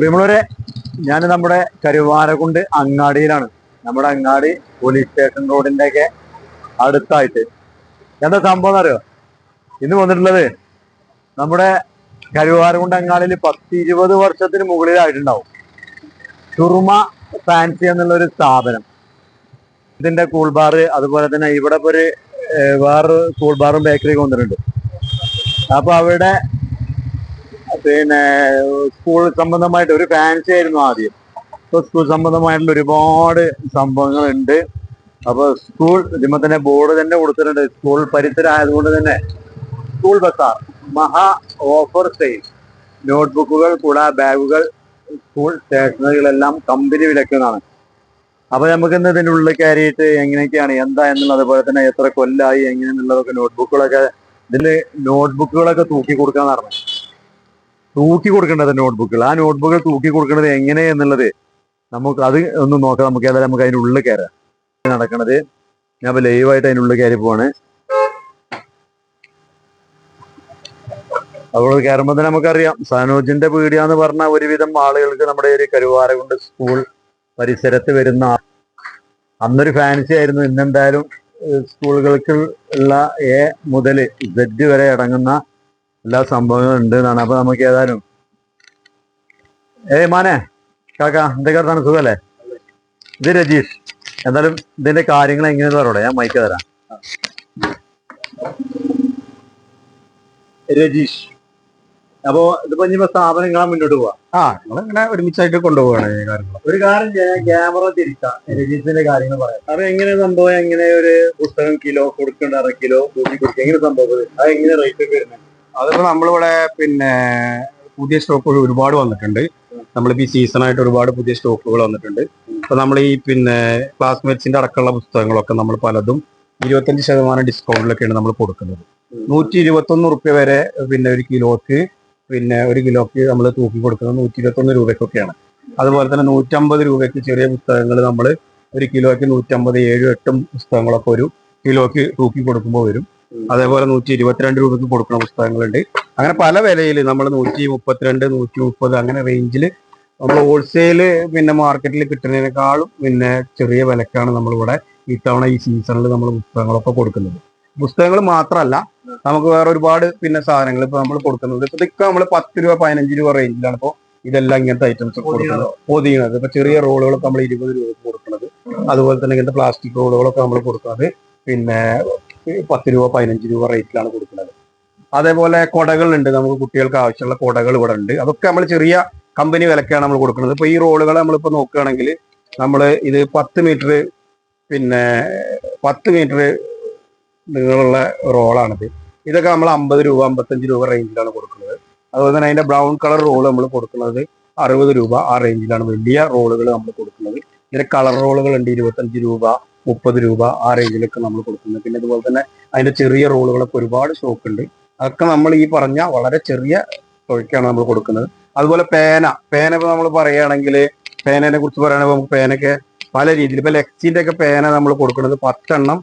പ്രിയമുള്ളവരെ ഞാൻ നമ്മുടെ കരുവാരകുണ്ട് അങ്ങാടിയിലാണ്. നമ്മുടെ അങ്ങാടി പോലീസ് സ്റ്റേഷൻ റോഡിന്റെ ഒക്കെ അടുത്തായിട്ട്. എന്താ സംഭവം അറിയോ ഇന്ന് വന്നിട്ടുള്ളത് നമ്മുടെ കരുവാരകുണ്ട് അങ്ങാടിയിൽ പത്ത് ഇരുപത് വർഷത്തിന് മുകളിലായിട്ടുണ്ടാവും. ചുർമ ഫാൻസി എന്നുള്ള ഒരു സ്ഥാപനം. ഇതിന്റെ കൂൾ ബാർ അതുപോലെ തന്നെ ഇവിടെ ഒരു വേറൊരു കൂൾ ബാറും ബേക്കറിയും വന്നിട്ടുണ്ട്. അപ്പൊ അവിടെ പിന്നെ സ്കൂൾ സംബന്ധമായിട്ട് ഒരു ഫാൻസി ആയിരുന്നു ആദ്യം. അപ്പൊ സ്കൂൾ സംബന്ധമായിട്ടുള്ള ഒരുപാട് സംഭവങ്ങളുണ്ട്. അപ്പൊ സ്കൂൾ ഇതിമ്മ തന്നെ ബോർഡ് തന്നെ കൊടുത്തിട്ടുണ്ട്. സ്കൂൾ പരിസരമായതുകൊണ്ട് തന്നെ. സ്കൂൾ ബസാർ മഹാ ഓഫർ സെയിൽ നോട്ട്ബുക്കുകൾ കൂടാതെ ബാഗുകൾ സ്കൂൾ സ്റ്റേഷനറികളെല്ലാം കമ്പനി വിലക്കുന്നതാണ്. അപ്പൊ നമുക്ക് ഇന്ന് ഇതിന്റെ ഉള്ളിൽ കയറിയിട്ട് എങ്ങനെയൊക്കെയാണ് എന്താ എന്നുള്ളത് അതുപോലെ തന്നെ എത്ര കൊല്ലായി എങ്ങനെയെന്നുള്ളതൊക്കെ നോട്ട്ബുക്കുകളൊക്കെ ഇതിൽ നോട്ട്ബുക്കുകളൊക്കെ തൂക്കി കൊടുക്കാന്ന് പറഞ്ഞു. തൂക്കി കൊടുക്കേണ്ടത് നോട്ട്ബുക്കുകൾ ആ നോട്ട്ബുക്കുകൾ തൂക്കി കൊടുക്കുന്നത് എങ്ങനെ എന്നുള്ളത് നമുക്ക് അത് ഒന്ന് നോക്കാം. നമുക്ക് ഏതായാലും നമുക്ക് അതിനുള്ളിൽ കയറാം. നടക്കണത് ഞാൻ ഇപ്പൊ ലൈവായിട്ട് അതിന്റെ ഉള്ളിൽ കയറി പോവാണ്. അതുപോലെ കയറുമ്പോൾ തന്നെ നമുക്കറിയാം. സനോജിന്റെ പീടിയാന്ന് പറഞ്ഞ ഒരുവിധം ആളുകൾക്ക് നമ്മുടെ ഒരു കരുവാരകുണ്ട് സ്കൂൾ പരിസരത്ത് വരുന്ന അന്നൊരു ഫാൻസി ആയിരുന്നു. ഇന്നെന്തായാലും സ്കൂളുകൾക്ക് ഉള്ള എ മുതൽ സെഡ് വരെ അടങ്ങുന്ന എല്ലാ സംഭവങ്ങളും ഉണ്ട് എന്നാണ് അപ്പൊ നമുക്ക് ഏതായാലും ഏയ് മാനെ കാക്ക എന്തൊക്കെ അടുത്താണ് സുഖല്ലേ? ഇത് രജീഷ്. എന്തായാലും ഇതിന്റെ കാര്യങ്ങൾ എങ്ങനെയെന്ന് പറയട്ടെ ഞാൻ മൈക്ക് തരാം. രജീഷ്. അപ്പോ ഇതിപ്പോ ഇനി സ്ഥാപനം നിങ്ങളെ മുന്നോട്ട് പോവാ? ആ ഇങ്ങനെ ഒരുമിച്ചായിട്ട് കൊണ്ടുപോവാണ് കാര്യങ്ങൾ ഒരു കാര്യം ക്യാമറ തിരിച്ചാ രജീഷിന്റെ കാര്യങ്ങൾ പറയാം. അപ്പൊ എങ്ങനെ സംഭവം? എങ്ങനെ ഒരു പുസ്തകം കിലോ കൊടുക്കേണ്ട അര കിലോ കൂട്ടി കൊടുക്കുക എങ്ങനെ സംഭവം? അത് എങ്ങനെ റേറ്റ് ഒക്കെ വരുന്നത്? അതിപ്പോ നമ്മളിവിടെ പിന്നെ പുതിയ സ്റ്റോക്കുകൾ ഒരുപാട് വന്നിട്ടുണ്ട്. നമ്മളിപ്പോ ഈ സീസണായിട്ട് ഒരുപാട് പുതിയ സ്റ്റോക്കുകൾ വന്നിട്ടുണ്ട്. ഇപ്പൊ നമ്മൾ ഈ പിന്നെ ക്ലാസ്മേറ്റ്സിന്റെ അടക്കമുള്ള പുസ്തകങ്ങളൊക്കെ നമ്മൾ പലതും ഇരുപത്തഞ്ച് ശതമാനം ഡിസ്കൗണ്ടിലൊക്കെയാണ് നമ്മൾ കൊടുക്കുന്നത്. നൂറ്റി ഇരുപത്തൊന്ന് റുപ്യ വരെ പിന്നെ ഒരു കിലോക്ക് പിന്നെ ഒരു കിലോക്ക് നമ്മൾ തൂക്കി കൊടുക്കുന്നത് നൂറ്റി ഇരുപത്തൊന്ന് രൂപയ്ക്കൊക്കെയാണ്. അതുപോലെ തന്നെ നൂറ്റമ്പത് രൂപയ്ക്ക് ചെറിയ പുസ്തകങ്ങൾ നമ്മൾ ഒരു കിലോയ്ക്ക് നൂറ്റമ്പത് ഏഴും എട്ടും പുസ്തകങ്ങളൊക്കെ ഒരു കിലോയ്ക്ക് തൂക്കി കൊടുക്കുമ്പോൾ വരും. അതേപോലെ നൂറ്റി ഇരുപത്തിരണ്ട് രൂപയ്ക്ക് കൊടുക്കുന്ന പുസ്തകങ്ങളുണ്ട്. അങ്ങനെ പല വിലയിൽ നമ്മൾ നൂറ്റി മുപ്പത്തിരണ്ട് നൂറ്റി മുപ്പത് അങ്ങനെ റേഞ്ചിൽ നമ്മൾ ഹോൾസെയിൽ പിന്നെ മാർക്കറ്റിൽ കിട്ടുന്നതിനേക്കാളും പിന്നെ ചെറിയ വിലക്കാണ് നമ്മളിവിടെ ഇത്തവണ ഈ സീസണിൽ നമ്മൾ പുസ്തകങ്ങളൊക്കെ കൊടുക്കുന്നത്. പുസ്തകങ്ങൾ മാത്രമല്ല നമുക്ക് വേറെ ഒരുപാട് പിന്നെ സാധനങ്ങൾ ഇപ്പൊ നമ്മൾ കൊടുക്കുന്നത്. ഇപ്പൊ ഇതൊക്കെ നമ്മൾ പത്ത് രൂപ പതിനഞ്ച് രൂപ റേഞ്ചിലാണ് ഇപ്പോൾ ഇതെല്ലാം ഇങ്ങനത്തെ ഐറ്റംസ് കൊടുക്കുന്നത്. പൊതിയുന്നത് ഇപ്പൊ ചെറിയ റോളുകളൊക്കെ നമ്മൾ ഇരുപത് രൂപയ്ക്ക് കൊടുക്കുന്നത് അതുപോലെ തന്നെ ഇങ്ങനത്തെ പ്ലാസ്റ്റിക് റോളുകളൊക്കെ നമ്മൾ കൊടുക്കുന്നത് പിന്നെ പത്ത് രൂപ പതിനഞ്ച് രൂപ റേറ്റിലാണ് കൊടുക്കുന്നത്. അതേപോലെ കുടകളുണ്ട്. നമുക്ക് കുട്ടികൾക്ക് ആവശ്യമുള്ള കുടകൾ ഇവിടെ ഉണ്ട്. അതൊക്കെ നമ്മൾ ചെറിയ കമ്പനി വിലക്കാണ് നമ്മൾ കൊടുക്കുന്നത്. ഇപ്പൊ ഈ റോളുകൾ നമ്മളിപ്പോ നോക്കുകയാണെങ്കിൽ നമ്മൾ ഇത് പത്ത് മീറ്റർ പിന്നെ പത്ത് മീറ്റർ നീളമുള്ള റോളാണിത്. ഇതൊക്കെ നമ്മൾ അമ്പത് രൂപ അമ്പത്തഞ്ച് രൂപ റേഞ്ചിലാണ് കൊടുക്കുന്നത്. അതുപോലെ തന്നെ അതിന്റെ ബ്രൗൺ കളർ റോൾ നമ്മൾ കൊടുക്കുന്നത് അറുപത് രൂപ ആ റേഞ്ചിലാണ് വലിയ റോളുകൾ നമ്മൾ കൊടുക്കുന്നത്. ഇതിന്റെ കളർ റോളുകൾ ഉണ്ട് ഇരുപത്തഞ്ച് രൂപ മുപ്പത് രൂപ ആ റേഞ്ചിലൊക്കെ നമ്മൾ കൊടുക്കുന്നത് പിന്നെ അതുപോലെ തന്നെ അതിന്റെ ചെറിയ റോളുകളൊക്കെ ഒരുപാട് സ്റ്റോക്ക് ഉണ്ട്. അതൊക്കെ നമ്മൾ ഈ പറഞ്ഞ വളരെ ചെറിയ തുകയ്ക്കാണ് നമ്മൾ കൊടുക്കുന്നത്. അതുപോലെ പേന. പേന ഇപ്പൊ നമ്മൾ പറയുകയാണെങ്കിൽ പേനനെ കുറിച്ച് പറയുകയാണെങ്കിൽ നമുക്ക് പേനയൊക്കെ പല രീതിയിൽ ഇപ്പൊ ലെക്സിന്റെ ഒക്കെ പേന നമ്മൾ കൊടുക്കുന്നത് പത്തെണ്ണം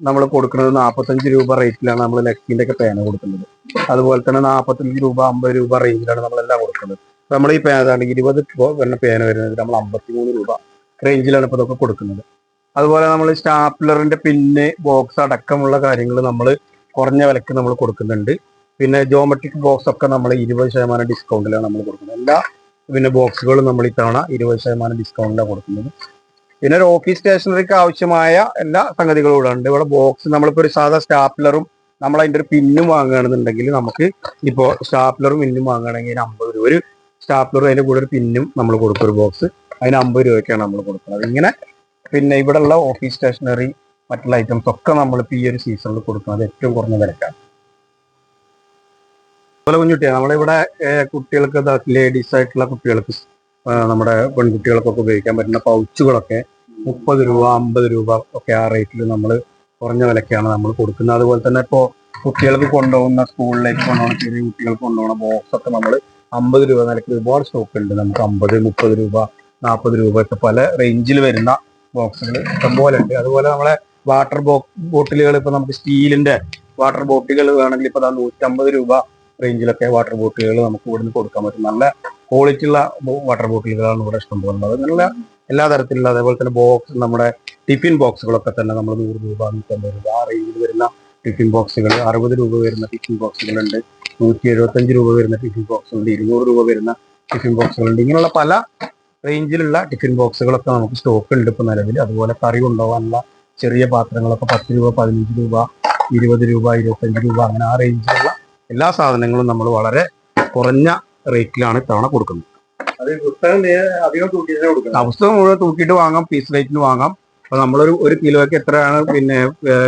നമ്മൾ കൊടുക്കുന്നത് നാൽപ്പത്തഞ്ച് രൂപ റേറ്റിലാണ് നമ്മൾ ലെക്സിന്റെ ഒക്കെ പേന കൊടുക്കുന്നത്. അതുപോലെ തന്നെ നാൽപ്പത്തഞ്ച് രൂപ അമ്പത് രൂപ റേഞ്ചിലാണ് നമ്മളെല്ലാം കൊടുക്കുന്നത്. നമ്മൾ ഈ പേന ഇരുപത് രൂപ വരുന്ന പേന വരുന്നത് നമ്മൾ അമ്പത്തിമൂന്ന് രൂപ റേഞ്ചിലാണ് ഇപ്പൊ ഇതൊക്കെ കൊടുക്കുന്നത്. അതുപോലെ നമ്മൾ സ്റ്റാപ്ലറിന്റെ പിന്ന് ബോക്സ് അടക്കമുള്ള കാര്യങ്ങൾ നമ്മൾ കുറഞ്ഞ വിലക്ക് നമ്മൾ കൊടുക്കുന്നുണ്ട്. പിന്നെ ജോമെട്രിക് ബോക്സ് ഒക്കെ നമ്മൾ ഇരുപത് ശതമാനം ഡിസ്കൗണ്ടിലാണ് നമ്മൾ കൊടുക്കുന്നത്. എല്ലാ പിന്നെ ബോക്സുകളും നമ്മൾ ഇത്തവണ ഇരുപത് ശതമാനം ഡിസ്കൗണ്ടിലാണ് കൊടുക്കുന്നത്. പിന്നെ ഒരു ഓഫീസ് സ്റ്റേഷനറിക്ക് ആവശ്യമായ എല്ലാ സംഗതികളും ഇവിടെ ഉണ്ട്. ഇവിടെ ബോക്സ് നമ്മളിപ്പോൾ ഒരു സാധാ സ്റ്റാപ്ലറും നമ്മൾ അതിന്റെ ഒരു പിന്നും വാങ്ങുകയാണെന്നുണ്ടെങ്കിൽ നമുക്ക് ഇപ്പോൾ സ്റ്റാപ്ലറും പിന്നും വാങ്ങുകയാണെങ്കിൽ അമ്പത് രൂപ. ഒരു സ്റ്റാപ്ലറും അതിന്റെ കൂടെ ഒരു പിന്നും നമ്മൾ കൊടുക്കും. ഒരു ബോക്സ് അതിന് അമ്പത് രൂപയ്ക്കാണ് നമ്മൾ കൊടുക്കുന്നത്. ഇങ്ങനെ പിന്നെ ഇവിടെയുള്ള ഓഫീസ് സ്റ്റേഷനറി മറ്റുള്ള ഐറ്റംസ് ഒക്കെ നമ്മളിപ്പോൾ ഈ ഒരു സീസണിൽ കൊടുക്കുന്നത് ഏറ്റവും കുറഞ്ഞ വിലക്കാണ്. അതുപോലെ കുഞ്ഞുട്ടിയാണ് നമ്മളിവിടെ കുട്ടികൾക്ക് ലേഡീസ് ആയിട്ടുള്ള കുട്ടികൾക്ക് നമ്മുടെ പെൺകുട്ടികൾക്കൊക്കെ ഉപയോഗിക്കാൻ പറ്റുന്ന പൗച്ചുകളൊക്കെ മുപ്പത് രൂപ അമ്പത് രൂപ ഒക്കെ ആ റേറ്റിൽ നമ്മൾ കുറഞ്ഞ വിലക്കാണ് നമ്മൾ കൊടുക്കുന്നത്. അതുപോലെ തന്നെ ഇപ്പോൾ കുട്ടികൾക്ക് കൊണ്ടുപോകുന്ന സ്കൂളിലേക്ക് കൊണ്ടുപോകുന്ന ചെറിയ കുട്ടികൾക്ക് കൊണ്ടുപോകുന്ന ബോക്സ് ഒക്കെ നമ്മൾ അമ്പത് രൂപ നിലയ്ക്ക് ഒരുപാട് സ്റ്റോക്ക് ഉണ്ട്. നമുക്ക് അമ്പത് മുപ്പത് രൂപ നാൽപ്പത് രൂപ ഒക്കെ പല റേഞ്ചിൽ വരുന്ന ബോക്സുകൾ ഇഷ്ടംപോലെ ഉണ്ട് അതുപോലെ നമ്മളെ വാട്ടർ ബോ ബോട്ടിലുകൾ ഇപ്പൊ നമുക്ക് സ്റ്റീലിന്റെ വാട്ടർ ബോട്ടിലുകൾ വേണമെങ്കിൽ ഇപ്പൊ നൂറ്റമ്പത് രൂപ റേഞ്ചിലൊക്കെ വാട്ടർ ബോട്ടിലുകൾ നമുക്ക് ഇവിടുന്ന് കൊടുക്കാൻ പറ്റും. നല്ല ക്വാളിറ്റി ഉള്ള വാട്ടർ ബോട്ടിലുകളാണ് ഇവിടെ ഇഷ്ടം ഉള്ളത്. നല്ല എല്ലാ തരത്തിലുള്ള അതേപോലെ തന്നെ ബോക്സ് നമ്മുടെ ടിഫിൻ ബോക്സുകളൊക്കെ തന്നെ നമ്മൾ നൂറ് രൂപ നൂറ്റമ്പത് രൂപ ആ റേഞ്ചിൽ വരുന്ന ടിഫിൻ ബോക്സുകൾ അറുപത് രൂപ വരുന്ന ടിഫിൻ ബോക്സുകളുണ്ട് നൂറ്റി എഴുപത്തഞ്ച് രൂപ വരുന്ന ടിഫിൻ ബോക്സുകളുണ്ട് ഇരുന്നൂറ് രൂപ വരുന്ന ടിഫിൻ ബോക്സുകളുണ്ട് ഇങ്ങനെയുള്ള പല റേഞ്ചിലുള്ള ടിഫിൻ ബോക്സുകളൊക്കെ നമുക്ക് സ്റ്റോക്ക് ഉണ്ട് ഇപ്പോൾ നിലവിൽ. അതുപോലെ കറി കൊണ്ടുപോകാനുള്ള ചെറിയ പാത്രങ്ങളൊക്കെ പത്ത് രൂപ പതിനഞ്ച് രൂപ ഇരുപത് രൂപ ഇരുപത്തഞ്ച് രൂപ അങ്ങനെ ആ റേഞ്ചിലുള്ള എല്ലാ സാധനങ്ങളും നമ്മൾ വളരെ കുറഞ്ഞ റേറ്റിലാണ് ഇത്തവണ കൊടുക്കുന്നത്. ആ പുസ്തകം മുഴുവൻ തൂക്കിയിട്ട് വാങ്ങാം പീസ് റേറ്റിന് വാങ്ങാം. അപ്പൊ നമ്മളൊരു ഒരു കിലോയ്ക്ക് എത്രയാണ് പിന്നെ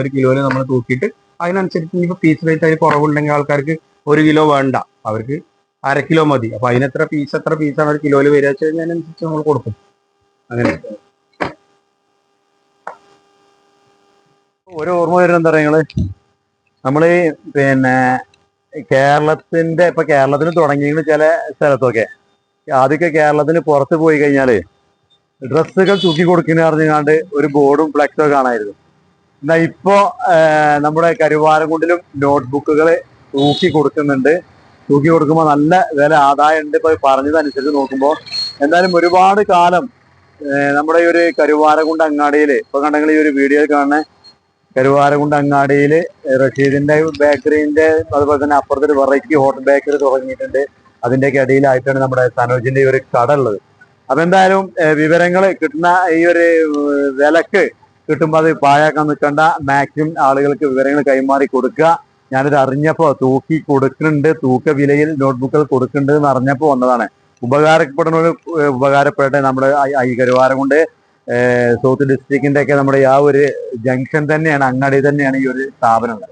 ഒരു കിലോയിൽ നമ്മൾ തൂക്കിയിട്ട് അതിനനുസരിച്ച് ഇനിയിപ്പോ പീസ് റേറ്റ് അതിൽ കുറവുണ്ടെങ്കിൽ ആൾക്കാർക്ക് ഒരു കിലോ വേണ്ട. അവർക്ക് അര കിലോ മതി. അപ്പൊ അതിനെത്ര പീസ് എത്ര പീസാണ് ഒരു കിലോയിൽ വരിക അതിനനുസരിച്ച് നമ്മൾ കൊടുക്കും. അങ്ങനെ. ഒരു ഓർമ്മ വരുന്നത് എന്താ പറയാ നിങ്ങൾ? നമ്മൾ പിന്നെ കേരളത്തിന്റെ ഇപ്പൊ കേരളത്തിന് തുടങ്ങിയെങ്കിൽ ചില സ്ഥലത്തൊക്കെ ആദ്യമൊക്കെ കേരളത്തിന് പുറത്ത് പോയി കഴിഞ്ഞാൽ ഡ്രസ്സുകൾ തൂക്കി കൊടുക്കുന്ന അറിഞ്ഞാണ്ട് ഒരു ബോർഡും ഫ്ലക്സോ കാണായിരുന്നു എന്നാ ഇപ്പോ നമ്മുടെ കരുവാരക്കുണ്ടിലും നോട്ട്ബുക്കുകൾ തൂക്കി കൊടുക്കുന്നുണ്ട്. തൂക്കി കൊടുക്കുമ്പോൾ നല്ല വില ആദായം ഉണ്ട് ഇപ്പൊ പറഞ്ഞതനുസരിച്ച് നോക്കുമ്പോൾ എന്തായാലും ഒരുപാട് കാലം നമ്മുടെ ഈ ഒരു കരുവാരകുണ്ട് അങ്ങാടിയിൽ ഇപ്പൊ കണ്ടെങ്കിൽ ഈ ഒരു വീഡിയോയിൽ കാണുന്ന കരുവാരകുണ്ട് അങ്ങാടിയിൽ റഷീദിന്റെ ബേക്കറിന്റെ അതുപോലെ തന്നെ അപ്പുറത്തെ ഒരു വെറൈറ്റി ഹോട്ടൽ ബേക്കറി തുടങ്ങിയിട്ടുണ്ട്. അതിന്റെയൊക്കെ അടിയിലായിട്ടാണ് നമ്മുടെ സനോജിന്റെ ഈ ഒരു കട ഉള്ളത്. അപ്പൊ എന്തായാലും വിവരങ്ങൾ കിട്ടുന്ന ഈ ഒരു വിലക്ക് കിട്ടുമ്പോൾ അത് പാഴാക്കാൻ നിൽക്കേണ്ട. മാക്സിമം ആളുകൾക്ക് വിവരങ്ങൾ കൈമാറി കൊടുക്കുക. ഞാനിത് അറിഞ്ഞപ്പോ തൂക്കി കൊടുക്കുന്നുണ്ട് തൂക്ക വിലയിൽ നോട്ട്ബുക്കുകൾ കൊടുക്കുന്നുണ്ട് എന്ന് അറിഞ്ഞപ്പോ വന്നതാണ്. ഉപകാരപ്പെടുന്ന ഉപകാരപ്പെടട്ടെ നമ്മുടെ ഈ- ഈ കരുവാരം കൊണ്ട്. സൗത്ത് ഡിസ്ട്രിക്റ്റിന്റെ ഒക്കെ നമ്മുടെ ആ ഒരു ജംഗ്ഷൻ തന്നെയാണ് അങ്ങാടി തന്നെയാണ് ഈ ഒരു സ്ഥാപനം.